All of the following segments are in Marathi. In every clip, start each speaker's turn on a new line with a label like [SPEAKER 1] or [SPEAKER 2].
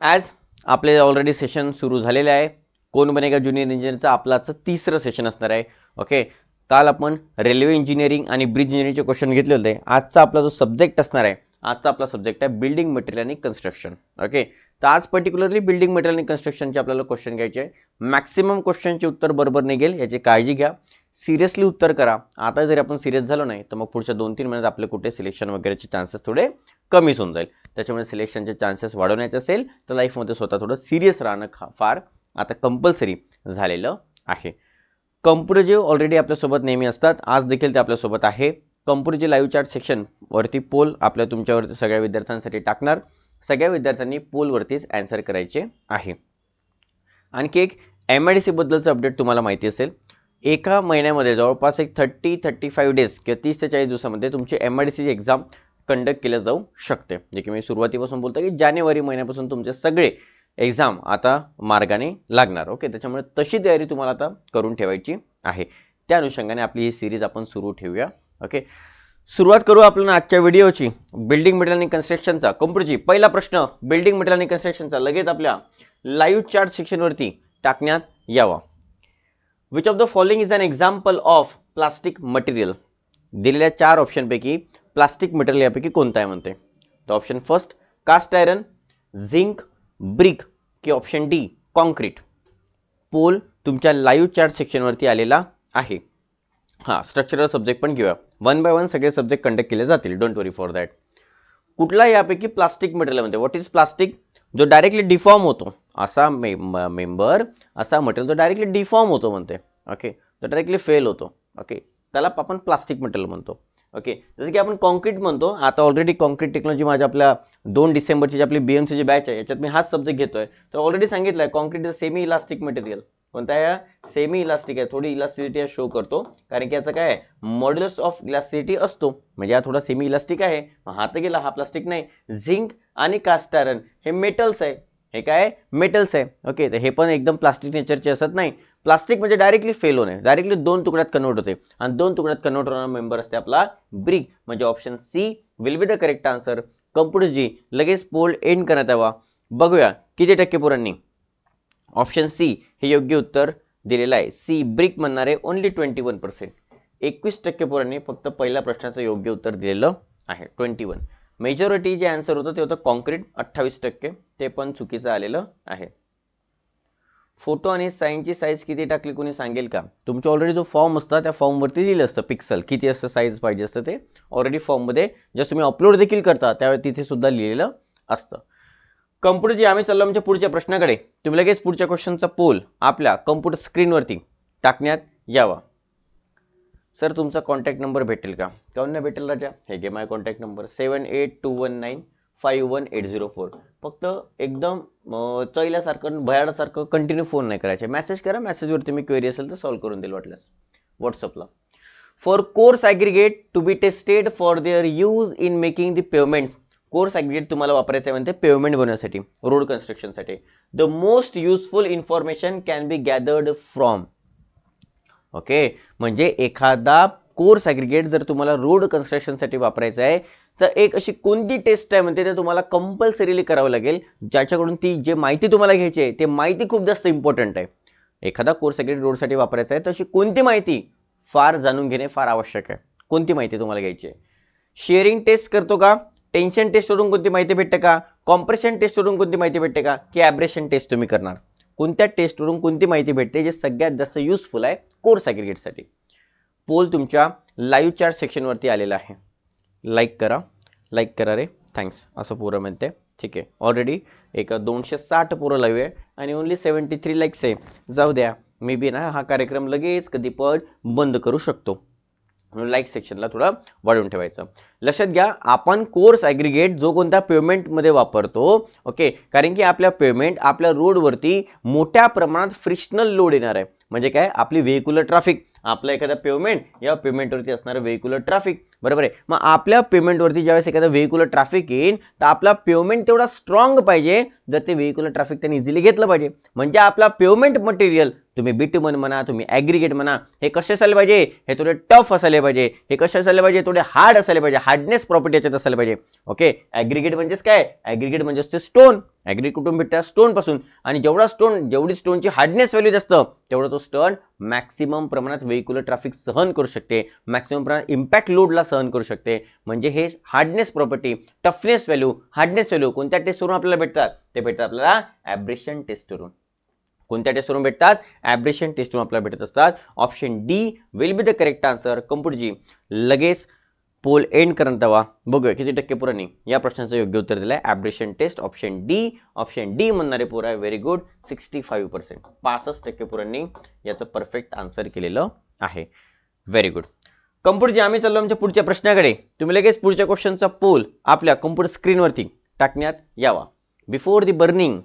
[SPEAKER 1] ॲज आपले ऑलरेडी सेशन सुरू झालेले आहे. कोण बनेगा ज्युनियर इंजिनिअरचं आपलं आजचं तिसरं सेशन असणार आहे. ओके काल आपण रेल्वे इंजिनिअरिंग आणि ब्रिज इंजिनिअरिंगचे क्वेश्चन घेतले होते. आजचा आपला जो सब्जेक्ट असणार आहे आजचा आपला सब्जेक्ट आहे बिल्डिंग मटेरियल आणि कन्स्ट्रक्शन ओके तर आज पर्टिक्युलरली बिल्डिंग मटेरियल आणि कन्स्ट्रक्शनचे आपल्याला क्वेश्चन घ्यायचे आहे. मॅक्सिमम क्वेश्चनचे उत्तर बरोबर निघेल. याची काळजी घ्या. सिरियसली उत्तर करा. आता जरी आपण सिरियस झालो नाही तर मग पुढच्या दोन तीन महिन्यात आपले कुठे सिलेक्शन वगैरेचे चान्सेस थोडे कमीच होऊन जाईल. त्याच्यामुळे सिलेक्शनचे चान्सेस वाढवण्याचे असेल तर लाईफमध्ये स्वतः थोडं सिरियस राहणं फार आता कंपल्सरी झालेलं आहे. कम्प्युटर जे ऑलरेडी आपल्यासोबत नेहमी असतात आज देखील ते आपल्यासोबत आहे. कम्प्युटरचे लाईव्ह चार्ट सेक्शन वरती पोल आपल्या तुमच्यावरती सगळ्या विद्यार्थ्यांसाठी टाकणार. सगळ्या विद्यार्थ्यांनी पोलवरतीच अँसर करायचे आहे. आणखी एक एम आय डी सीबद्दलचं अपडेट तुम्हाला माहिती असेल. एका महिन्यामध्ये जवळपास एक थर्टी थर्टी फाईव्ह डेज किंवा तीस ते चाळीस दिवसामध्ये तुमची एम आय डी सीची एक्झाम कंडक्ट केल्या जाऊ शकते. जे की मी सुरुवातीपासून बोलतो की जानेवारी महिन्यापासून तुमचे सगळे एक्झाम आता मार्गाने लागणार. ओके त्याच्यामुळे तशी तयारी तुम्हाला आता करून ठेवायची आहे. त्या अनुषंगाने आपली ही सिरीज आपण सुरू ठेवूया. ओके सुरुवात करू आपण आजच्या व्हिडिओची बिल्डिंग मटेरियल आणि कन्स्ट्रक्शनचा कम्प्युटरची पहिला प्रश्न बिल्डिंग मटेरियल आणि कन्स्ट्रक्शनचा लगेच आपल्या लाईव्ह चार्ट सेक्शनवरती टाकण्यात यावा. Which of the following is an example of plastic material दिलेल्या चार ऑप्शनपैकी प्लास्टिक मटेरियल यापैकी कोणता आहे म्हणते? तर option first cast iron zinc brick की ऑप्शन डी कॉन्क्रीट पोल तुमच्या लाईव्ह चार्ट सेक्शनवरती आलेला आहे. हां स्ट्रक्चरल सब्जेक्ट पण घेऊया. वन बाय वन सगळे सब्जेक्ट कंडक्ट केले जातील. डोंट वरी फॉर दॅट कुठला यापैकी प्लास्टिक मटेरियल म्हणते? व्हॉट इज प्लास्टिक जो डायरेक्टली डिफॉर्म होतो. असा मे मेंबर असा मटेरियल जो डायरेक्टली डिफॉर्म होतो म्हणते ओके तो डायरेक्टली फेल होतो. ओके त्याला आपण प्लास्टिक मटेरियल म्हणतो. ओके जसं की आपण कॉन्क्रीट म्हणतो. आता ऑलरेडी कॉन्क्रीट टेक्नॉलॉजी माझ्या आपल्या दोन डिसेंबरची जी आपली बीएमसीची बॅच आहे याच्यात मी हाच सब्जेक्ट घेतोय. तर ऑलरेडी सांगितलं आहे concrete is semi elastic material कोणता आहे? सेमी इलास्टिक आहे. थोडी इलास्टिसिटी शो करतो. कारण की याचं काय आहे? मॉड्युलस ऑफ इलास्टिसिटी असतो. म्हणजे हा थोडा सेमी इलास्टिक आहे. मग हा तर गेला हा प्लास्टिक नाही. झिंक आणि कास्ट आयरन हे मेटल्स आहे. हे काय? मेटल्स आहे. ओके तर हे पण एकदम प्लास्टिक नेचरचे असत नाही. प्लास्टिक म्हणजे डायरेक्टली फेल होणे. डायरेक्टली दोन तुकड्यात कन्वर्ट होते. आणि दोन तुकड्यात कन्वर्ट होणारा मेंबर असते आपला ब्रिक म्हणजे option C will be the correct answer computer ji लगेच पोल एंड करण्यात यावा. बघूया किती टक्के पोरांनी. ऑप्शन सी हे योग्य उत्तर दिलेलं आहे. सी ब्रिक म्हणणारे ओनली ट्वेंटी वन पर्सेंट एकवीस टक्के पोरांनी फक्त पहिल्या प्रश्नाचं योग्य उत्तर दिलेलं आहे. ट्वेंटी वन मेजॉरिटी जे आन्सर होतं ते होतं कॉन्क्रीट अठ्ठावीस टक्के. ते पण चुकीचं आलेलं आहे. फोटो आणि साईनची साईज किती टाकली कोणी सांगेल का? तुमच्या ऑलरेडी जो फॉर्म असता त्या फॉर्मवरती दिलं असतं पिक्सल किती असतं साईज पाहिजे असतं ते? ऑलरेडी फॉर्ममध्ये जसं तुम्ही अपलोड देखील करता त्यावेळी तिथे सुद्धा लिहिलेलं असतं. कम्प्युटर जे आम्ही चाललो आमच्या पुढच्या प्रश्नाकडे. तुम्ही लगेच पुढच्या क्वेश्चनचा पोल आपल्या कम्प्युटर स्क्रीनवरती टाकण्यात यावा. सर तुमचा कॉन्टॅक्ट नंबर भेटेल का? काऊन नाही भेटेल राजा? हे घे my contact number seven eight two one nine five one eight zero four फक्त एकदम चैल्यासारखं भयाडासारखं कंटिन्यू फोन नाही करायचे. मेसेज करा मेसेजवरती मी क्वेरी असेल तर सॉल्व्ह करून देईल वाटल्यास. व्हॉट्सअपला for course aggregate to be tested for their use in making the payments course aggregate तुम्हाला वापरायचं आहे म्हणते पेमेंट बनवण्यासाठी road कन्स्ट्रक्शनसाठी the most useful information can be gathered from okay? म्हणजे एखादा कोर्स ॲग्रिगेट जर तुम्हाला रोड कन्स्ट्रक्शनसाठी वापरायचा आहे तर एक अशी कोणती टेस्ट आहे म्हणते ते तुम्हाला कंपल्सरीली करावं लागेल ज्याच्याकडून ती जे माहिती तुम्हाला घ्यायची आहे ते माहिती खूप जास्त इम्पॉर्टंट आहे. एखादा कोर्स ॲग्रिगेट रोडसाठी वापरायचा आहे तर अशी कोणती माहिती? फार जाणून घेणे फार आवश्यक आहे. कोणती माहिती तुम्हाला घ्यायची आहे? शेअरिंग टेस्ट करतो का? टेन्शन टेस्टवरून कोणती माहिती भेटते का? कॉम्प्रेशन टेस्टवरून कोणती माहिती भेटते का? की ॲब्रेशन टेस्ट तुम्ही करणार. कोणत्या टेस्टवरून कोणती माहिती भेटते जे सगळ्यात जास्त युजफुल आहे कोर्स ॲग्रिगेटसाठी पोल तुमच्या लाईव्ह चॅट सेक्शनवरती आलेला आहे. लाईक करा. लाईक करा रे. थँक्स असं पोरं म्हणते. ठीक आहे. ऑलरेडी एक दोनशे साठ पोरं लाईव्ह आहे आणि ओनली सेवन्टी थ्री लाईक्स आहे. जाऊ द्या. मे बी ना हा कार्यक्रम लगेच कधी पण बंद करू शकतो. म्हणून लाईक सेक्शनला थोडं वाढवून ठेवायचं. लक्षात घ्या आपण कोर्स ॲग्रिगेट जो कोणत्या पेमेंटमध्ये वापरतो ओके कारण की आपल्या पेमेंट आपल्या रोडवरती मोठ्या प्रमाणात फ्रिक्शनल लोड येणार आहे. म्हणजे काय? आपली व्हेक्युलर ट्रॅफिक आपलं एखादा पेमेंट या पेमेंटवरती असणारं व्हेहिक्युलर ट्रॅफिक बरोबर आहे? मग आपल्या पेमेंटवरती ज्यावेळेस एखादा व्हेहिक्युलर ट्रॅफिक येईल तर आपला पेमेंट तेवढा स्ट्रॉंग पाहिजे जर ते व्हेहिक्युलर ट्रॅफिक त्यांनी इझिली घेतलं पाहिजे. म्हणजे आपला पेमेंट मटेरियल तुम्ही बिटमन म्हणा तुम्ही ॲग्रिगेट म्हणा हे कसे असायला पाहिजे? हे थोडे टफ असायला पाहिजे. हे कसे असायला पाहिजे? थोडे हार्ड असायला पाहिजे. हार्डनेस प्रॉपर्टी याच्यात असायला पाहिजे. ओके ॲग्रिगेट म्हणजेच काय? ॲग्रिगेट म्हणजेच ते स्टोन ॲग्रिगेट कुठून भेटतात स्टोनपासून. आणि जेवढा स्टोन जेवढी स्टोनची हार्डनेस व्हॅल्यू जास्त तेवढा तो स्टोन मॅक्सिमम प्रमाणात व्हेहिक्युलर ट्रॅफिक सहन करू शकते. मॅक्सिमम प्रमाणात इम्पॅक्ट लोडला सहन करू शकते. म्हणजे हे hardness property toughness value hardness value कोणत्या टेस्टवरून आपल्याला भेटतात? ते भेटतात आपल्याला ॲब्रेशन टेस्टवरून कोणत्या टेस्टवरून भेटतात? ॲब्रेशन टेस्टवरून आपल्याला भेटत असतात. Option D will be the correct answer कंपुटजी लगेच पोल एंड करण हवा बघूया किती टक्के पुरांनी या प्रश्नाचं योग्य उत्तर दिलं आहे abrasion test option D option D म्हणणारे पोरं आहे very good sixty five percent पासष्ट टक्के पुरांनी याचं परफेक्ट आन्सर केलेलं आहे. व्हेरी गुड कम्प्युटरची आम्ही चाललो आमच्या पुढच्या प्रश्नाकडे. तुम्ही लगेच पुढच्या क्वेश्चनचा पोल आपल्या कम्प्युटर स्क्रीनवरती टाकण्यात यावा. Before the burning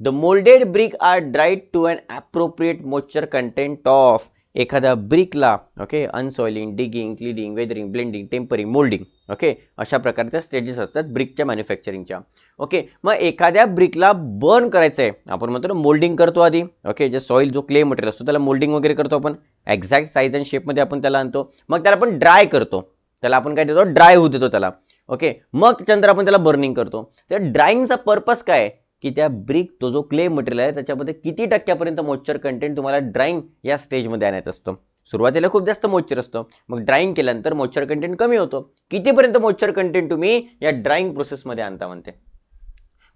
[SPEAKER 1] the moulded brick are dried to an appropriate moisture content of एखाद्या ब्रिकला okay unsoiling digging cleaning weathering blending tempering moulding okay अशा प्रकारच्या स्टेजेस असतात ब्रिकच्या मॅन्युफॅक्चरिंगच्या ओके मग एखाद्या ब्रिकला बर्न करायचं आहे आपण म्हणतो ना मोल्डिंग करतो आधी ओके जे सॉईल जो क्ले मटेरियल असतो त्याला मोल्डिंग वगैरे करतो आपण एक्झॅक्ट साईज अँड शेपमध्ये आपण त्याला आणतो मग त्याला आपण ड्राय करतो त्याला आपण काय देतो ड्राय होऊ देतो त्याला ओके मग त्याच्यानंतर आपण त्याला बर्निंग करतो. तर ड्रायिंगचा पर्पज काय की त्या ब्रिक तो जो क्ले मटेरियल आहे त्याच्यामध्ये किती टक्क्यापर्यंत मॉइश्चर कंटेंट तुम्हाला ड्राईंग या स्टेजमध्ये आणायचं असतं? सुरुवातीला खूप जास्त मॉइश्चर असतं. मग ड्राईंग केल्यानंतर मॉइश्चर कंटेंट कमी होतो. कितीपर्यंत मॉइश्चर कंटेंट तुम्ही या ड्राईंग प्रोसेसमध्ये आणता म्हणते?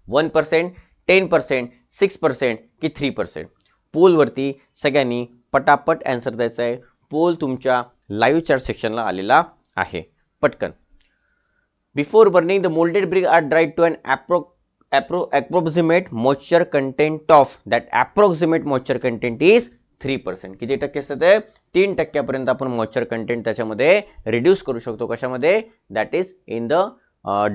[SPEAKER 1] One percent ten percent six percent की थ्री पर्सेंट पोलवरती सगळ्यांनी पटापट अँसर द्यायचा आहे. पोल तुमच्या लाईव्ह चॅट सेक्शनला आलेला आहे. पटकन. Before burning the moulded brick are dried to an appro appro approximate moisture content of that approximate moisture content is three percent किती टक्के असतं ते? तीन टक्क्यापर्यंत आपण मॉइश्चर कंटेंट त्याच्यामध्ये रिड्यूस करू शकतो. कशामध्ये? That is in the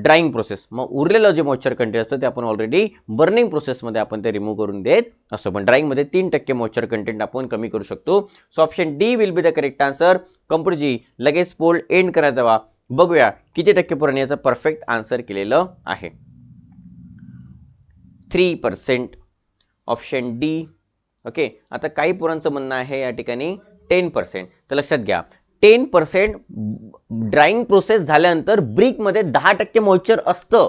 [SPEAKER 1] drying process मग उरलेलं जे मॉइश्चर कंटेंट असतं ते आपण ऑलरेडी बर्निंग प्रोसेसमध्ये आपण ते रिमूव्ह करून देत असतो. पण ड्राईंगमध्ये तीन टक्के मॉइश्चर कंटेंट आपण कमी करू शकतो. So option D will be the correct answer कम्प्युटरजी लगेच पोल एंड करायचा बघूया किती टक्केपर्यंत याचं परफेक्ट आन्सर केलेलं आहे. Three percent option D okay आता काही पोरांचं म्हणणं आहे या ठिकाणी टेन पर्सेंट तर लक्षात घ्या. टेन पर्सेंट ड्राईंग प्रोसेस झाल्यानंतर ब्रिकमध्ये दहा टक्के मॉइश्चर असतं.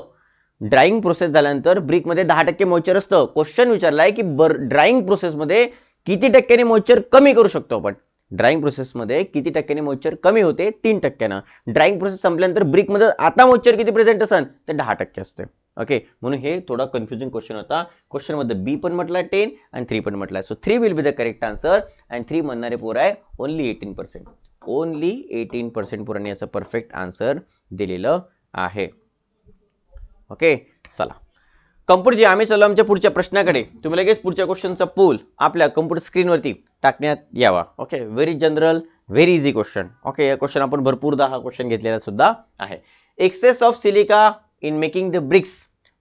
[SPEAKER 1] ड्राईंग प्रोसेस झाल्यानंतर ब्रिकमध्ये दहा टक्के मॉइश्चर असतं. क्वेश्चन विचारलाय की बर ड्राईंग प्रोसेसमध्ये किती टक्क्याने मॉइश्चर कमी करू शकतो आपण? ड्राईंग प्रोसेसमध्ये किती टक्क्याने मॉइश्चर कमी होते? तीन टक्क्यानं. ड्राईंग प्रोसेस संपल्यानंतर ब्रिकमध्ये आता मॉइश्चर किती प्रेझेंट असेल तर दहा टक्के असते. ओके म्हणून हे थोडा कन्फ्युजिंग क्वेश्चन होता. क्वेश्चनमध्ये बी पण म्हटला टेन आणि थ्री पण म्हटला. So three will be the correct answer and three म्हणणारे पोर आहे only eighteen percent only eighteen percent पोरांनी याचं परफेक्ट आन्सर दिलेलं आहे. ओके चला. कम्प्युटरजी आम्ही चाललो आमच्या पुढच्या प्रश्नाकडे. तुम्ही लगेच पुढच्या क्वेश्चनचा पूल आपल्या कम्प्युटर स्क्रीनवरती टाकण्यात यावा. Okay very general very easy question okay या क्वेश्चन आपण भरपूरदा हा क्वेश्चन घेतलेला सुद्धा आहे. Excess of silica in making the bricks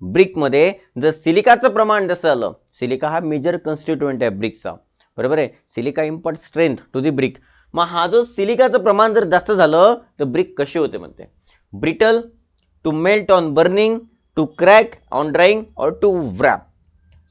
[SPEAKER 1] ब्रिकमध्ये जर सिलिकाचं प्रमाण जसं आलं सिलिका हा मेजर कन्स्टिट्युएंट आहे ब्रिकचा. बरोबर आहे? Silica import strength to the brick मग हा जो सिलिकाचं प्रमाण जर जास्त झालं तर ब्रिक कशी होते म्हणते? Brittle to melt on burning to crack on drying or to wrap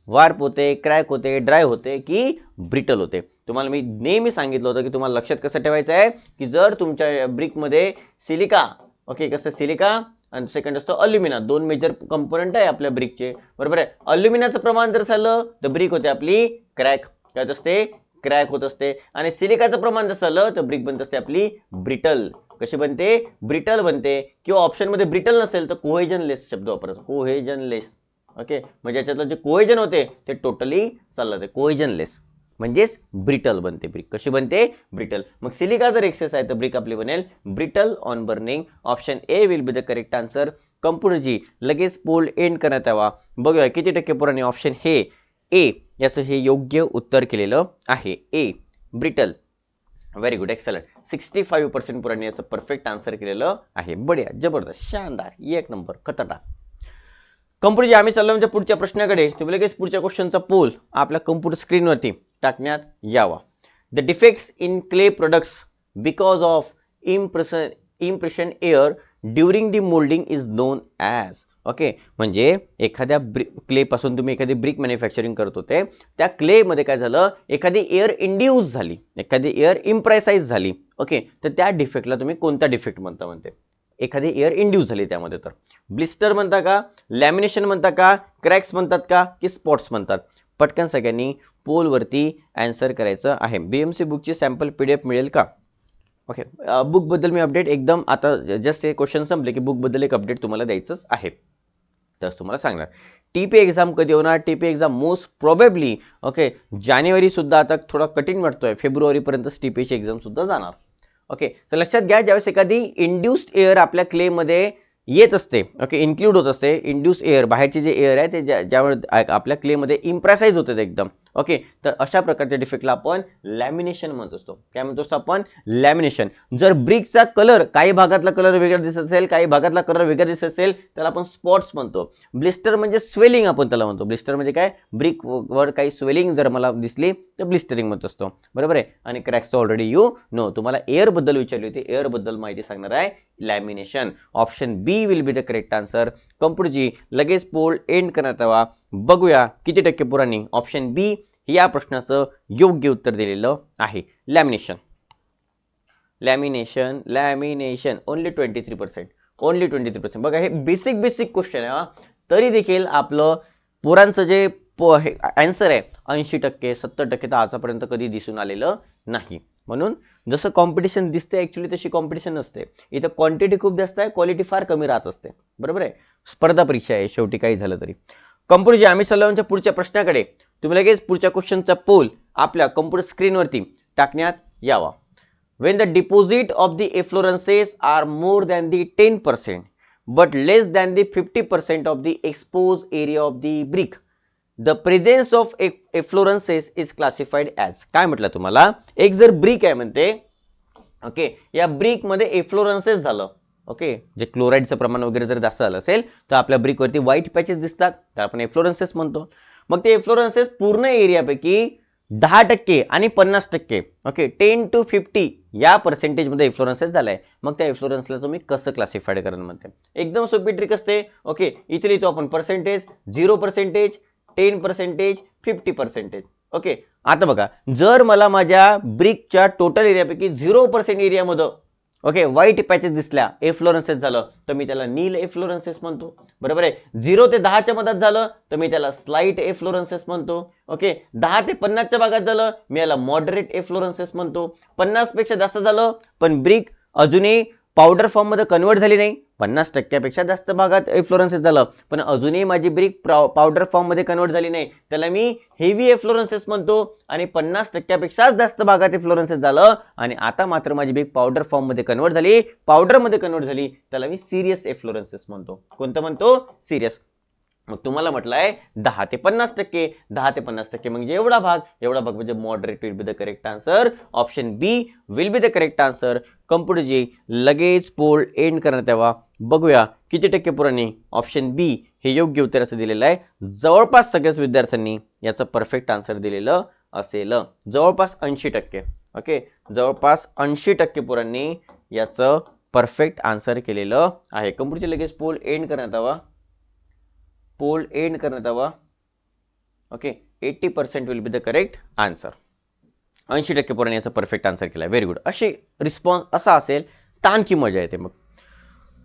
[SPEAKER 1] warp होते क्रॅक होते ड्राय होते की ब्रिटल होते. तुम्हाला मी नेहमी सांगितलं होतं की तुम्हाला लक्षात कसं ठेवायचं आहे? की जर तुमच्या ब्रिकमध्ये सिलिका ओके कसं सिलिका? आणि सेकंड असतो अल्युमिना दोन मेजर कंपोनंट आहे आपल्या ब्रिकचे बरोबर आहे? अल्युमिनाचं प्रमाण जर झालं तर ब्रिक होते आपली क्रॅक काय असते क्रॅक होत असते. आणि सिलिकाचं प्रमाण जर झालं तर ब्रिक बनत असते आपली ब्रिटल कशी बनते? ब्रिटल बनते. किंवा ऑप्शनमध्ये ब्रिटल नसेल तर कोहेजनलेस शब्द वापरायचा कोहेजनलेस ओके म्हणजे याच्यातलं जे कोहेजन होते ते टोटली चाललं ते कोहेजनलेस म्हणजेच ब्रिटल बनते ब्रिक. कशी बनते? ब्रिटल. मग सिलिका जर एक्सेस आहे तर ब्रिक आपली बनेल brittle on burning. Option A will be the correct answer कम्प्युटरजी लगेच पोल एंड करण्यात यावा. बघूया किती टक्के पुराणे ऑप्शन हे ए याचं हे योग्य उत्तर केलेलं आहे. A brittle. Very good excellent sixty five percent पुरांनी याचं परफेक्ट आन्सर केलेलं आहे. बढिया जबरदस्त शानदार. एक नंबर खतरनाक. कम्प्युटरची आम्ही चाललो म्हणजे पुढच्या प्रश्नाकडे. तुम्ही लगेच पुढच्या क्वेश्चनचा पोल आपल्या कम्प्युटर स्क्रीनवरती टाकण्यात यावा. The defects in clay products because of impression impression air during the moulding is known as okay म्हणजे एखाद्या ब्रि क्लेपासून तुम्ही एखादी ब्रिक मॅन्युफॅक्चरिंग करत होते त्या क्लेमध्ये काय झालं? एखादी एअर इंड्यूस झाली. एखादी एअर इम्प्रेसाइज झाली. ओके तर त्या डिफेक्टला तुम्ही कोणता डिफेक्ट म्हणता म्हणते? एखादी एअर इंड्यूस झाली त्यामध्ये तर. ब्लिस्टर म्हणता का? लॅमिनेशन म्हणता का? क्रॅक्स म्हणतात का? की स्पॉट्स म्हणतात? पटकन सगळ्यांनी पोलवरती ॲन्सर करायचं आहे. बी एम सी बुकची सॅम्पल पी डी एफ मिळेल का ओके बुकबद्दल मी अपडेट एकदम आता जस्ट हे क्वेश्चन संपले की बुकबद्दल एक अपडेट तुम्हाला द्यायचंच आहे. तसं तुम्हाला सांगणार. टी पी एक्झाम कधी होणार? T P exam most probably okay जानेवारीसुद्धा आता थोडा कठीण वाटतोय. फेब्रुवारीपर्यंत टी पीची एक्झामसुद्धा जाणार. ओके तर लक्षात घ्या ज्यावेळेस एखादी इंड्युस्ड एअर आपल्या क्लेमध्ये येत असते ओके इन्क्लूड होत असते इंड्यूस एअर बाहेरचे जे एअर आहे ते ज्या ज्यामुळे आपल्या क्लेमध्ये इम्प्रेसाईज होते एकदम. ओके? तर अशा प्रकारच्या डिफेक्टला आपण लॅमिनेशन म्हणत असतो. काय म्हणतो असतो आपण? लॅमिनेशन जर ब्रिकचा कलर काही भागातला कलर वेगळा दिसत असेल काही भागातला कलर वेगळा दिसत असेल त्याला आपण स्पॉट्स म्हणतो. ब्लिस्टर म्हणजे स्वेलिंग आपण त्याला म्हणतो. ब्लिस्टर म्हणजे काय? ब्रिक वर काही स्वेलिंग जर मला दिसली तर ब्लिस्टरिंग म्हणत असतो. बरोबर आहे? आणि क्रॅक्स ऑलरेडी यू नो तुम्हाला एअरबद्दल विचारली होती. एअरबद्दल माहिती सांगणार आहे lamination option B will be the correct answer कम्प्युटरची लगेच पोल एंड करण्यात यावा. बघूया किती टक्के पुराणी ऑप्शन बी या प्रश्नाचं योग्य उत्तर दिलेलं आहे. Lamination lamination lamination only twenty three percent only twenty three percent बघा हे बेसिक बेसिक क्वेश्चन आहे हा. तरी देखील आपलं पुरांचं जे आन्सर आहे ऐंशी टक्के सत्तर टक्के तर आतापर्यंत कधी दिसून आलेलं नाही. म्हणून जसं कॉम्पिटिशन दिसते ॲक्च्युली तशी कॉम्पिटिशन नसते. इथं क्वांटिटी खूप जास्त आहे क्वालिटी फार कमी राहत असते. बरोबर आहे? स्पर्धा परीक्षा आहे शेवटी काही झालं तरी. कम्प्युटरची आम्ही सल्लावांच्या पुढच्या प्रश्नाकडे तुम्ही लगेच पुढच्या क्वेश्चनचा पोल आपल्या कम्प्युटर स्क्रीनवरती टाकण्यात यावा. When the deposit of the efflorescences are more than the 10% but less than the 50% of the exposed area of the brick the presence of efflorescences is classified as काय म्हटलं तुम्हाला? एक जर ब्रिक आहे म्हणते ओके या ब्रिकमध्ये एफ्लोरन्सेस झालं ओके जे क्लोराईडचं प्रमाण वगैरे जर जास्त झालं असेल तर आपल्या ब्रिकवरती व्हाईट पॅचेस दिसतात तर आपण एफ्लोरन्सेस म्हणतो. मग ते एफ्लोरन्सेस पूर्ण एरियापैकी दहा टक्के आणि पन्नास टक्के. ओके टेन टू फिफ्टी या पर्सेंटेजमध्ये इन्फ्लुरन्सेस झालाय. मग त्या इन्फ्लुरन्सला तुम्ही कसं क्लासिफाईड करा म्हणते? एकदम सोपी ट्रिक असते. ओके इथे लिहितो आपण percentage zero percentage ten percentage fifty percentage okay आता बघा जर मला माझ्या ब्रिकच्या टोटल एरियापैकी झिरो पर्सेंट एरियामध्ये ओके व्हाईट पॅचेस दिसल्या. एफ्लोरन्सेस झालं तर मी त्याला नील एफ्लोरन्सेस म्हणतो. बरोबर आहे? झिरो ते दहाच्या मधात झालं तर मी त्याला स्लाइट एफ्लोरन्सेस म्हणतो. ओके दहा ते पन्नासच्या भागात झालं मी याला मॉडरेट एफ्लोरन्सेस म्हणतो. पन्नासपेक्षा जास्त झालं पण ब्रिक अजूनही पावडर फॉर्ममध्ये कन्वर्ट झाली नाही. पन्नास टक्क्यापेक्षा जास्त भागात एफ्लोरन्सेस झालं. पण अजूनही माझी ब्रिक पावडर फॉर्ममध्ये कन्वर्ट झाली नाही. त्याला मी हेवी एफ्लोरन्सेस म्हणतो आणि पन्नास टक्क्यापेक्षाच जास्त भागात एफ्लोरन्सेस झालं. आणि आता मात्र माझी ब्रिक पावडर फॉर्ममध्ये कन्वर्ट झाली. पावडरमध्ये कन्वर्ट झाली. त्याला मी सिरियस एफ्लोरन्सेस म्हणतो. कोणतं म्हणतो? सिरियस मग तुम्हाला म्हटलंय दहा ते पन्नास टक्के दहा ते पन्नास टक्के. म्हणजे एवढा भाग एवढा भाग म्हणजे moderate will be the correct answer option B will be the correct answer कम्प्युटरची लगेच पोल एंड करण्यात यावा बघूया किती टक्के पुराने ऑप्शन बी हे योग्य उत्तर असं दिलेलं आहे. जवळपास सगळ्याच विद्यार्थ्यांनी याचं परफेक्ट आन्सर दिलेलं असेल. जवळपास ऐंशी टक्के. ओके जवळपास ऐंशी टक्के पुरांनी याचं परफेक्ट आन्सर केलेलं आहे. कम्प्युटरचे लगेच पोल एंड करण्यात यावा पोल एंड करण्यात यावा okay eighty percent will be the correct answer ऐंशी टक्के पोरांनी याचा परफेक्ट आन्सर केला व्हेरी गुड अशी रिस्पॉन्स असा असेल तर आणखी मजा येते मग.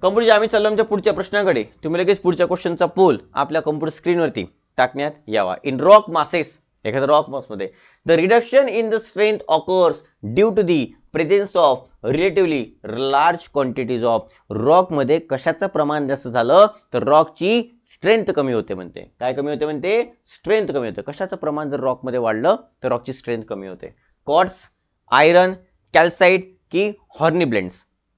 [SPEAKER 1] कम्प्युटर आम्ही चाललो आमच्या पुढच्या प्रश्नाकडे. तुम्ही लगेच पुढच्या क्वेश्चनचा पोल आपल्या कम्प्युटर स्क्रीनवरती टाकण्यात यावा. इन रॉक मासेस एखाद्या रॉकमध्ये. The reduction in the strength occurs due to the presence of relatively large quantities of रॉकमध्ये कशाचं प्रमाण जास्त झालं? तर रॉकची स्ट्रेंथ कमी होते म्हणते. काय कमी होते म्हणते? स्ट्रेंथ कमी होते. कशाचं प्रमाण जर रॉकमध्ये वाढलं तर रॉकची स्ट्रेंथ कमी होते. कॉट्स आयरन कॅल्साइड की हॉर्निब्लेंड्स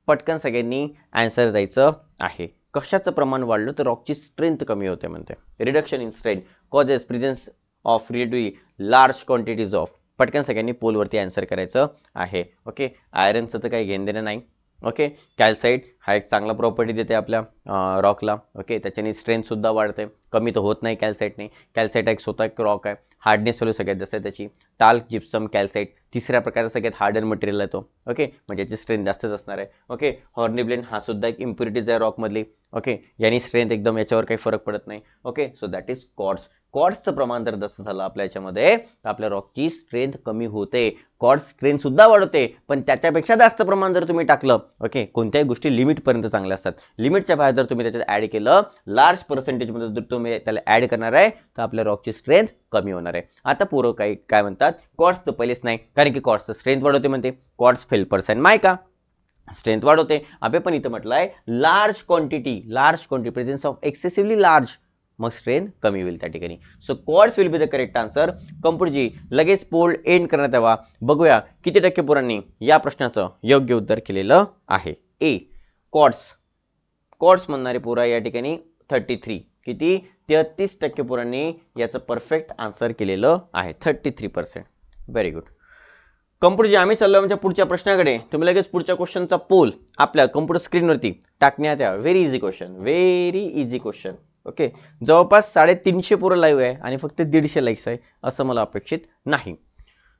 [SPEAKER 1] पटकन सगळ्यांनी आन्सर द्यायचं आहे. कशाचं प्रमाण वाढलं तर रॉकची स्ट्रेंथ कमी होते म्हणते. Reduction in strength causes presence of relatively large quantities of पटकन सगळ्यांनी पोलवरती आन्सर करायचं आहे. ओके आयरनचं तर काही घेणं देणं नाही. ओके कॅल्साईट हा एक चांगला प्रॉपर्टी देते आपल्या रॉकला ओके त्याच्याने स्ट्रेंथ सुद्धा वाढते. कमी तर होत नाही कॅल्साईटने कॅल्साईट एक स्वतः एक रॉक आहे. हार्डनेस व्हॅल्यू सगळ्यात जास्त आहे त्याची. टाल्क जिप्सम कॅल्साईट तिसऱ्या प्रकारचा सगळ्यात हार्डन मटेरियल आहे तो. ओके म्हणजे याची स्ट्रेंथ जास्तच असणार आहे. ओके हॉर्निब्लेन हा सुद्धा एक इम्प्युरिटीज आहे रॉकमधली ओके यांनी स्ट्रेंथ एकदम याच्यावर काही फरक पडत नाही. Okay so that is quartz कॉर्ड्सचं प्रमाण जर जास्त झालं आपल्या याच्यामध्ये तर आपल्या रॉकची स्ट्रेंथ कमी होते. कॉर्ड स्ट्रेंथ सुद्धा वाढवते पण त्याच्यापेक्षा जास्त प्रमाण जर तुम्ही टाकलं ओके कोणत्याही गोष्टी लिमिट पर्यंत चांगले असतात. लिमिटच्या बाहेर जर तुम्ही त्याच्यात ऍड केलं लार्ज पर्सेंटेजमध्ये जर तुम्ही त्याला ऍड करणार आहे तर आपल्या रॉकची स्ट्रेंथ कमी होणार आहे. आता पूर्व काही काय म्हणतात? कॉर्ड्स तर पहिलेच नाही कारण की कॉर्ड्सचं स्ट्रेंथ वाढवते म्हणते. कॉर्ड्स फेल पर्सेंट मायका? स्ट्रेंथ वाढवते. अभे पण इथं म्हटलंय large quantity large quantity presence of excessively large मग स्ट्रेंथ कमी होईल त्या ठिकाणी. So quartz will be the correct answer कम्प्युटरजी लगेच पोल एंड करण्यात यावा बघूया किती टक्के पोरांनी या प्रश्नाचं योग्य उत्तर केलेलं आहे. ए कॉर्ड्स कॉर्ड्स म्हणणारे पोरं या ठिकाणी थर्टी थ्री किती? तेहतीस टक्के पोरांनी याचं परफेक्ट आन्सर केलेलं आहे. Thirty three percent very good कम्प्युटरची आम्ही चाललो आमच्या पुढच्या प्रश्नाकडे तुम्ही लगेच पुढच्या क्वेश्चनचा पोल आपल्या कम्प्युटर स्क्रीनवरती टाकण्यात या very easy question very easy question okay जवळपास साडेतीनशे पोरं लाईव्ह आहे आणि फक्त दीडशे लाईक्स आहे असं मला अपेक्षित नाही.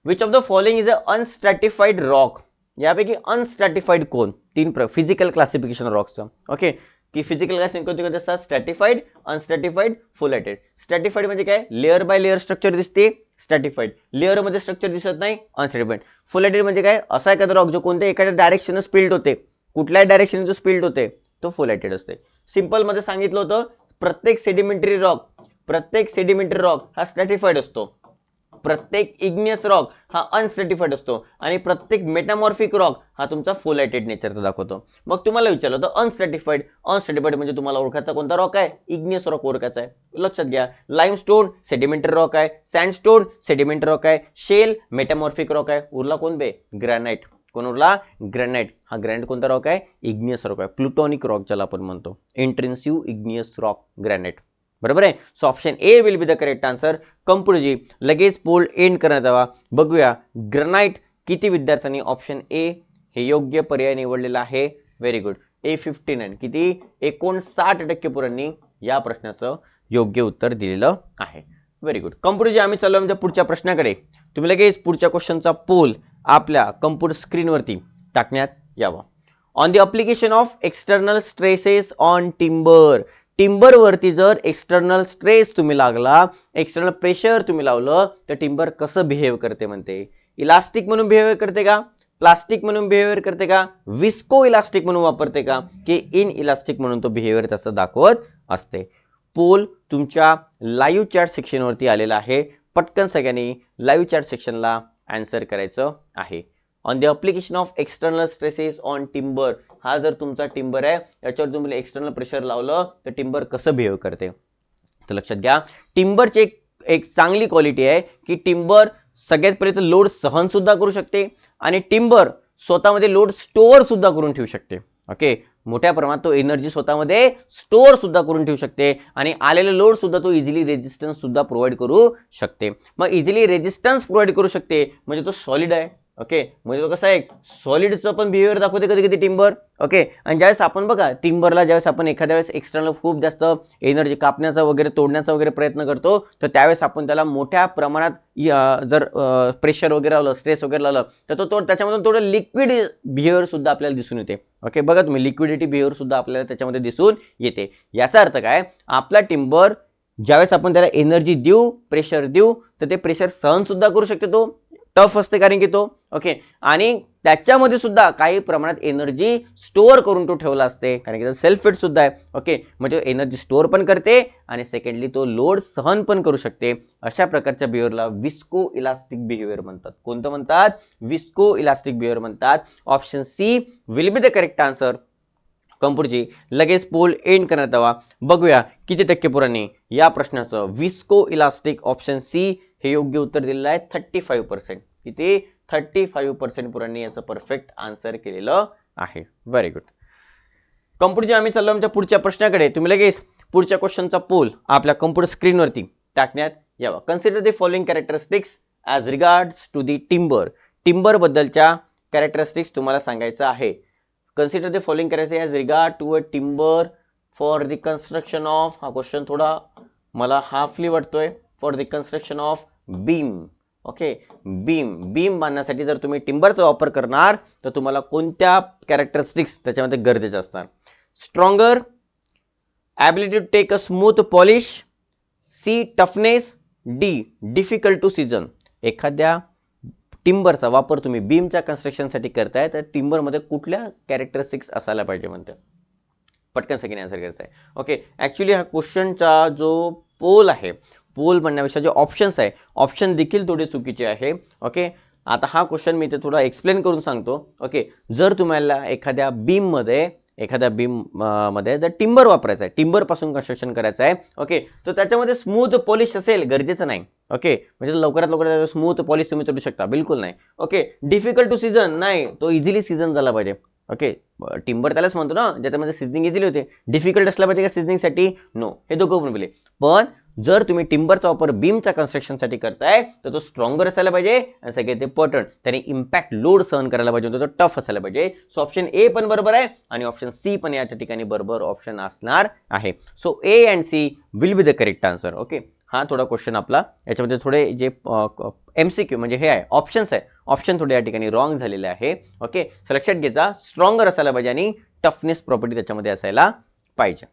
[SPEAKER 1] Which of the following is a unstratified rock यापैकी अनस्ट्रॅटिफाईड कोण? तीन प्र फिजिकल क्लासिफिकेशन रॉकचं ओके की फिजिकल क्लासिफिकेशन कोणते कोणते असतात? स्ट्रॅटिफाईड अनस्ट्रॅटिफाईड फुलेटेड स्ट्रॅटिफाईड म्हणजे काय? लेअर बाय लेअर स्ट्रक्चर दिसते स्ट्रॅटिफाईड लेअरमध्ये स्ट्रक्चर दिसत नाही अनस्ट्रॅटिफाईड फुलेटेड म्हणजे काय? असा एखादा रॉक जो कोणत्या एखाद्या डायरेक्शनच स्पिल्ड होते. कुठल्याही डायरेक्शन जो स्पिल्ड होते तो फुलेटेड असते. सिंपलमध्ये सांगितलं होतं प्रत्येक सेडिमेंटरी रॉक प्रत्येक सेडिमेंटरी रॉक हा स्ट्रॅटिफाईड असतो. प्रत्येक इग्नियस रॉक हा अनस्ट्रॅटिफाईड असतो आणि प्रत्येक मेटामॉर्फिक रॉक हा तुमचा फोलायटेड नेचरचा दाखवतो. मग तुम्हाला विचारलं होतं अनस्ट्रॅटिफाईड अनस्ट्रॅटिफाईड म्हणजे तुम्हाला ओळखायचा कोणता रॉक आहे? इग्नियस रॉक ओळखायचा आहे. लक्षात घ्या. लाईमस्टोन सेडिमेंटरी रॉक आहे. सँडस्टोन सेडिमेंटरी रॉक आहे. शेल मेटामॉर्फिक रॉक आहे. उरला कोण बे? ग्रॅनाइट कोण उरला? ग्रॅनाईट हा ग्रॅनाईट कोणता रॉक आहे? इग्नियस रॉक आहे. प्लुटॉनिक रॉक ज्याला आपण म्हणतो. इंट्रेन्सिव्ह इग्नियस रॉक ग्रॅनाइट बरोबर आहे? So option A will be the correct answer कम्प्युटरजी लगेच पोल एंड करण्यात यावा. बघूया ग्रनाईट किती विद्यार्थ्यांनी ऑप्शन ए हे योग्य पर्याय निवडलेला आहे? Very good A fifty nine किती? एकोणसाठ टक्के पुरांनी या प्रश्नाचं योग्य उत्तर दिलेलं आहे. व्हेरी गुड कम्प्युटरजी आम्ही चाललो म्हणजे पुढच्या प्रश्नाकडे. तुम्ही लगेच पुढच्या क्वेश्चनचा पोल आपल्या कम्प्युटर स्क्रीनवरती टाकण्यात यावा. On the application of external stresses on timber टिंबरवरती जर एक्सटर्नल स्ट्रेस तुम्ही लागला एक्सटर्नल प्रेशर तुम्ही लावलं तर टिंबर कसं बिहेव करते म्हणते? इलास्टिक म्हणून बिहेवियर करते का? प्लास्टिक म्हणून बिहेवियर करते का? विस्को इलास्टिक म्हणून वापरते का? की इन इलास्टिक म्हणून तो बिहेवियर तसं दाखवत असते. पोल तुमच्या लाईव्ह चॅट सेक्शनवरती आलेला आहे. पटकन सगळ्यांनी लाईव्ह चॅट सेक्शनला आन्सर करायचं आहे. On the application of external stresses on timber हा जर तुमचा टिंबर आहे याच्यावर तुम्ही एक्सटर्नल प्रेशर लावलं तर टिंबर कसं बिहेव करते? तर लक्षात घ्या टिंबरची एक एक चांगली क्वालिटी आहे की टिंबर सगळ्यात पहिले लोड सहन सुद्धा करू शकते आणि टिंबर स्वतःमध्ये लोड स्टोअर सुद्धा करून ठेवू शकते. ओके मोठ्या प्रमाणात तो एनर्जी स्वतःमध्ये स्टोअर सुद्धा करून ठेवू शकते आणि आलेला लोड सुद्धा तो इझिली रेजिस्टन्स सुद्धा प्रोव्हाइड करू शकते. मग इझिली रेजिस्टन्स प्रोव्हाइड करू शकते म्हणजे तो सॉलिड आहे. ओके? म्हणजे तो कसं आहे? सॉलिडचं पण बिहेवियर दाखवते कधी कधी टिंबर ओके? आणि ज्यावेळेस आपण बघा टिंबरला ज्यावेळेस आपण एखाद्या वेळेस एक्स्टर्नल खूप जास्त एनर्जी कापण्याचा वगैरे तोडण्याचा वगैरे प्रयत्न करतो तर त्यावेळेस आपण त्याला मोठ्या प्रमाणात जर प्रेशर वगैरे लावलं स्ट्रेस वगैरे लावलं तर तो त्याच्यामधून थोडं लिक्विड बिहेवियर सुद्धा आपल्याला दिसून येते. ओके? बघा तुम्ही लिक्विडिटी बिहेवियर सुद्धा आपल्याला त्याच्यामध्ये दिसून येते. याचा अर्थ काय? आपला टिंबर ज्यावेळेस आपण त्याला एनर्जी देऊ प्रेशर देऊ तर ते प्रेशर सहन सुद्धा करू शकते तो. टफ असते कारण की तो ओके आणि त्याच्यामध्ये सुद्धा काही प्रमाणात एनर्जी स्टोअर करून तो ठेवला असते. कारण की सेल्फ फिट सुद्धा आहे ओके म्हणजे एनर्जी स्टोअर पण करते आणि सेकंडली तो लोड सहन पण करू शकते. अशा प्रकारच्या बिहेवियरला विस्को इलास्टिक बिहेवियर म्हणतात. कोणतं म्हणतात? विस्को इलास्टिक बिहेवियर म्हणतात. Option C will be the correct answer कंपूरजी लगेच पोल एंड करण्यात यावा. बघूया किती टक्के पुराने या प्रश्नाचं विस्को इलास्टिक ऑप्शन सी हे योग्य उत्तर दिलेलं आहे. थर्टी फाईव्ह पर्सेंट किती थर्टी फाईव्ह पर्सेंट पुरांनी याचं परफेक्ट आन्सर केलेलं आहे. व्हेरी गुड कम्प्युटरची आम्ही चाललो आमच्या पुढच्या प्रश्नाकडे. तुम्ही लगेच पुढच्या क्वेश्चनचा पोल आपल्या कम्प्युटर स्क्रीनवरती टाकण्यात यावा. Consider the following characteristics as regards to the timber timber बद्दलच्या कॅरेक्टरिस्टिक्स तुम्हाला सांगायचं आहे. कन्सिडर द फॉलोइंग करायचं as regard to a timber for the construction of हा क्वेश्चन थोडा मला हाफली वाटतोय. For the construction of beam okay? Beam. Beam बांधण्यासाठी जर तुम्ही टिंबरचा वापर करणार तर तुम्हाला कोणत्या कॅरेक्टरिस्टिक्स त्याच्यामध्ये गरजेच्या असणार? Stronger ability to take a smooth polish C toughness D difficult to season एखाद्या टिंबरचा वापर तुम्ही बीमच्या कन्स्ट्रक्शनसाठी करताय तर टिंबरमध्ये कुठल्या कॅरेक्टरिस्टिक्स असायला पाहिजे म्हणते पटकन सगळ्यांनी आन्सर करायचं आहे. ओके? ॲक्च्युली हा क्वेश्चनचा जो पोल आहे पोल म्हणण्यापेक्षा जे ऑप्शन्स आहे ऑप्शन देखील थोडे चुकीचे आहे. ओके आता हा क्वेश्चन मी ते थोडा एक्सप्लेन करून सांगतो. ओके जर तुम्हाला एखाद्या बीममध्ये एखाद्या बीममध्ये जर टिंबर वापरायचं आहे टिंबरपासून कन्स्ट्रक्शन करायचं आहे ओके तर त्याच्यामध्ये स्मूथ पॉलिश असेल गरजेचं नाही. ओके म्हणजे लवकरात लवकर स्मूथ पॉलिश तुम्ही करू शकता. बिलकुल नाही. ओके डिफिकल्ट टू सीझन नाही. तो इझिली सीझन झाला पाहिजे. ओके टिंबर त्यालाच म्हणतो ना ज्याच्यामध्ये सिझनिंग इझिली होते. डिफिकल्ट असला पाहिजे का सिझनिंगसाठी नो हे दोघं पण बोले पण जर तुम्ही टिंबरचा वापर बीमच्या कन्स्ट्रक्शनसाठी करताय तर तो स्ट्रॉंगर असायला पाहिजे आणि सगळे ते पटन त्याने इम्पॅक्ट लोड सहन करायला पाहिजे तो टफ असायला पाहिजे. सो ऑप्शन ए पण बरोबर आहे आणि ऑप्शन सी पण याच्या ठिकाणी बरोबर ऑप्शन असणार आहे. So A and C will be the correct answer okay हा थोडा क्वेश्चन आपला. याच्यामध्ये थोडे जे एम सी क्यू म्हणजे हे आहे ऑप्शन्स आहे. ऑप्शन थोडे या ठिकाणी रॉंग झालेले आहे ओके सो लक्षात घ्यायचा स्ट्रॉंगर असायला पाहिजे आणि टफनेस प्रॉपर्टी त्याच्यामध्ये असायला पाहिजे.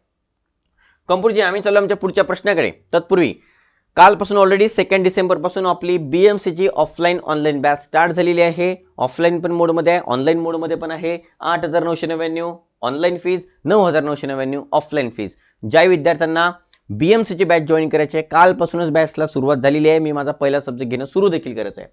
[SPEAKER 1] कंपूरजी आम्ही चालू आमच्या पुढच्या प्रश्नाकडे. तत्पूर्वी कालपासून ऑलरेडी सेकंड डिसेंबरपासून आपली सीची ऑफलाईन ऑनलाईन बॅच स्टार्ट झालेली आहे. ऑफलाईन पण मोडमध्ये आहे ऑनलाईन मोडमध्ये पण आहे. आठ हजार नऊशे नव्याण्णव ऑनलाईन फीज नऊ हजार नऊशे नव्याण्णव ऑफलाईन फीज ज्या विद्यार्थ्यांना बीएमसीची बॅच जॉईन करायची आहे कालपासूनच बॅचला सुरुवात झालेली आहे. मी माझा पहिला सब्जेक्ट घेणं सुरू देखील करायचं आहे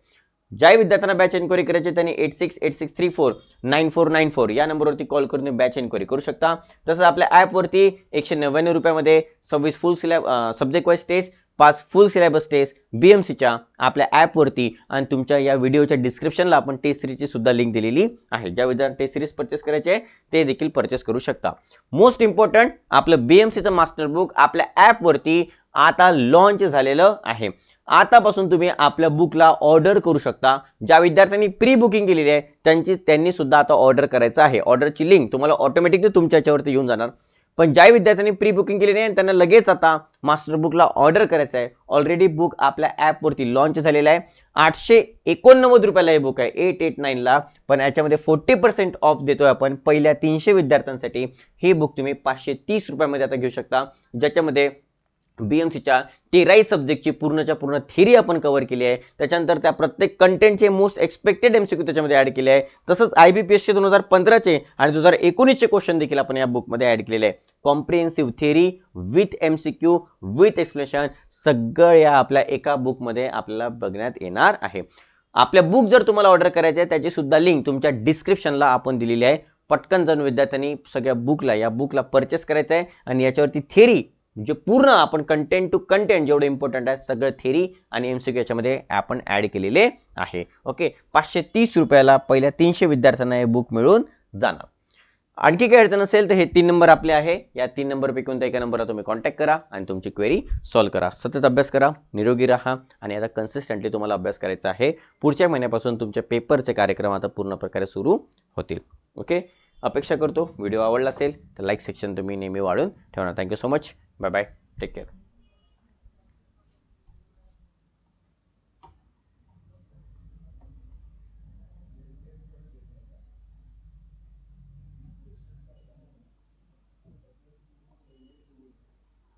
[SPEAKER 1] ज्या विद्यार्थ्यांना बॅच एन्क्वायरी करायची त्यांनी eight six eight six three four nine four nine four या नंबरवरती कॉल करून बॅच एन्क्वायरी करू शकता. तसंच आपल्या ॲपवरती एकशे नव्याण्णव रुपयामध्ये सव्वीस full syllabus subject wise test पाच फुल सिलेबस टेस्ट बीएमसीच्या आपल्या ॲपवरती आणि तुमच्या या व्हिडिओच्या डिस्क्रिप्शनला आपण टेस्ट सिरीजची सुद्धा लिंक दिलेली आहे. ज्या विद्यार्थी टेस्ट सिरीज परचेस करायचे ते देखील परचेस करू शकता. मोस्ट इम्पॉर्टंट आपलं बीएमसीचं मास्टर बुक आपल्या ॲपवरती आता लॉन्च झालेलं आहे. आतापासून तुम्ही आपल्या बुकला ऑर्डर करू शकता. ज्या विद्यार्थ्यांनी प्री बुकिंग केलेली आहे त्यांची त्यांनी सुद्धा आता ऑर्डर करायचं आहे. ऑर्डरची लिंक तुम्हाला ऑटोमॅटिकली तुमच्या याच्यावरती येऊन जाणार. पण ज्या विद्यार्थ्यांनी प्री बुकिंग केली नाही त्यांना लगेच आता मास्टर बुकला ऑर्डर करायचं आहे. ऑलरेडी बुक आपल्या ॲपवरती लॉन्च झालेला आहे. आठशे एकोणनव्वद रुपयाला हे बुक आहे. एट एट नाईनला पण याच्यामध्ये फोर्टी पर्सेंट ऑफ देतोय आपण पहिल्या तीनशे विद्यार्थ्यांसाठी. हे बुक तुम्ही पाचशे तीस रुपयामध्ये आता घेऊ शकता. ज्याच्यामध्ये बीएमसीच्या तेराही सब्जेक्टची पूर्णच्या पूर्ण थिअरी आपण कव्हर केली आहे. त्याच्यानंतर त्या प्रत्येक कंटेंटचे मोस्ट एक्सपेक्टेड एमसीक्यू त्याच्यामध्ये ऍड केले आहे. तसंच आय बी पी एसचे दोन हजार पंधराचे आणि दोन हजार एकोणीसचे क्वेश्चन देखील आपण या बुकमध्ये ऍड केलेले आहे. Comprehensive theory with MCQ with explanation सगळ्या आपल्या एका बुकमध्ये आपल्याला बघण्यात येणार आहे. आपल्या बुक जर तुम्हाला ऑर्डर करायचे आहे त्याची सुद्धा लिंक तुमच्या डिस्क्रिप्शनला आपण दिलेली आहे. पटकन जाऊन विद्यार्थ्यांनी सगळ्या बुकला या बुकला परचेस करायचं आहे आणि याच्यावरती थेरी म्हणजे पूर्ण आपण कंटेंट टू कंटेंट जेवढं इम्पॉर्टंट आहे सगळं थेरी आणि एमसीक्यू याच्यामध्ये आपण ऍड केलेले आहे. ओके पाचशे तीस रुपयाला पहिल्या तीनशे विद्यार्थ्यांना हे बुक मिळून जाणार. आणखी काही अडचण असेल तर हे तीन नंबर आपले आहे. या तीन नंबरपैकी कोणत्या एका नंबरला तुम्ही कॉन्टॅक्ट करा आणि तुमची क्वेरी सॉल्व्ह करा. सतत अभ्यास करा निरोगी राहा आणि आता कन्सिस्टंटली तुम्हाला अभ्यास करायचा आहे. पुढच्या महिन्यापासून तुमच्या पेपरचे कार्यक्रम आता पूर्ण प्रकारे सुरू होतील. ओके अपेक्षा करतो. व्हिडिओ आवडला असेल तर लाईक सेक्शन तुम्ही नेहमी वाढून ठेवणार thank you so much bye bye take care